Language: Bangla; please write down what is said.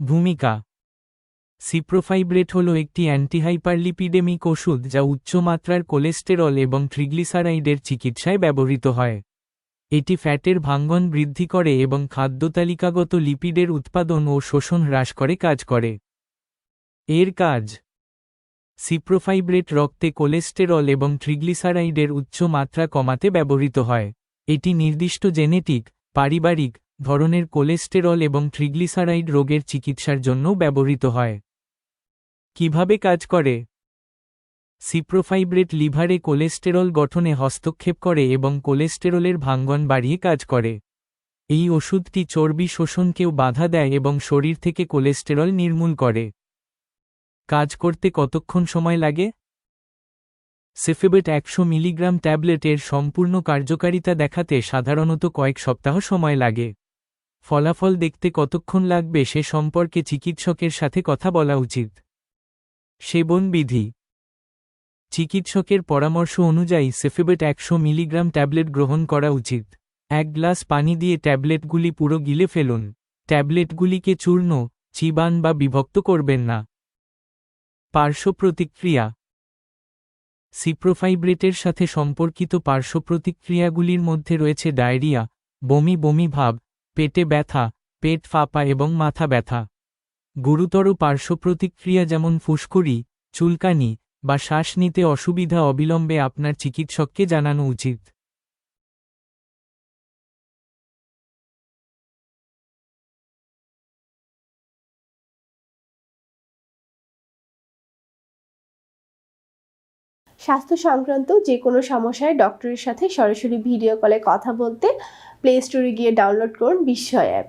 ভূমিকা। সিপ্রোফাইব্রেট হল একটি অ্যান্টিহাইপারলিপিডেমিক ওষুধ যা উচ্চ মাত্রার কোলেস্টেরল এবং ট্রিগ্লিসারাইডের চিকিৎসায় ব্যবহৃত হয়। এটি ফ্যাটের ভাঙ্গন বৃদ্ধি করে এবং খাদ্যতালিকাগত লিপিডের উৎপাদন ও শোষণ হ্রাস করে কাজ করে। এর কাজ। সিপ্রোফাইব্রেট রক্তে কোলেস্টেরল এবং ট্রিগ্লিসারাইডের উচ্চ মাত্রা কমাতে ব্যবহৃত হয়। এটি নির্দিষ্ট জেনেটিক, পারিবারিক ধরনের কোলেস্টেরল এবং ট্রিগ্লিসারাইড রোগের চিকিৎসার জন্য ব্যবহৃত হয়। কীভাবে কাজ করে? সিপ্রোফাইব্রেট লিভারে কোলেস্টেরল গঠনে হস্তক্ষেপ করে এবং কোলেস্টেরলের ভাঙ্গন বাড়িয়ে কাজ করে। এই ওষুধটি চর্বি শোষণকেও বাধা দেয় এবং শরীর থেকে কোলেস্টেরল নির্মূল করে। কাজ করতে কতক্ষণ সময় লাগে? সেফেবেট একশো মিলিগ্রাম ট্যাবলেটের সম্পূর্ণ কার্যকারিতা দেখাতে সাধারণত কয়েক সপ্তাহ সময় লাগে। ফলাফল দেখতে কতক্ষণ লাগবে সে সম্পর্কে চিকিৎসকের সাথে কথা বলা উচিত। সেবন বিধি। চিকিৎসকের পরামর্শ অনুযায়ী সেফেবেট একশো মিলিগ্রাম ট্যাবলেট গ্রহণ করা উচিত। এক গ্লাস পানি দিয়ে ট্যাবলেটগুলি পুরো গিলে ফেলুন। ট্যাবলেটগুলিকে চূর্ণ, চিবান বা বিভক্ত করবেন না। পার্শ্ব প্রতিক্রিয়া। সিপ্রোফাইব্রেটের সাথে সম্পর্কিত পার্শ্ব প্রতিক্রিয়াগুলির মধ্যে রয়েছে ডায়রিয়া, বমি বমি ভাব পেটে ব্যথা, পেট ফাঁপা এবং মাথা ব্যথা। গুরুতর পার্শ্ব প্রতিক্রিয়া যেমন ফুসকুড়ি, চুলকানি বা শ্বাস নিতে অসুবিধা অবিলম্বে আপনার চিকিৎসককে জানানো উচিত। স্বাস্থ্য সংক্রান্ত যে কোনো সমস্যায় ডক্টরের সাথে সরাসরি ভিডিও কলে কথা বলতে প্লে স্টোরে গিয়ে ডাউনলোড করুন বিস্ময় অ্যাপ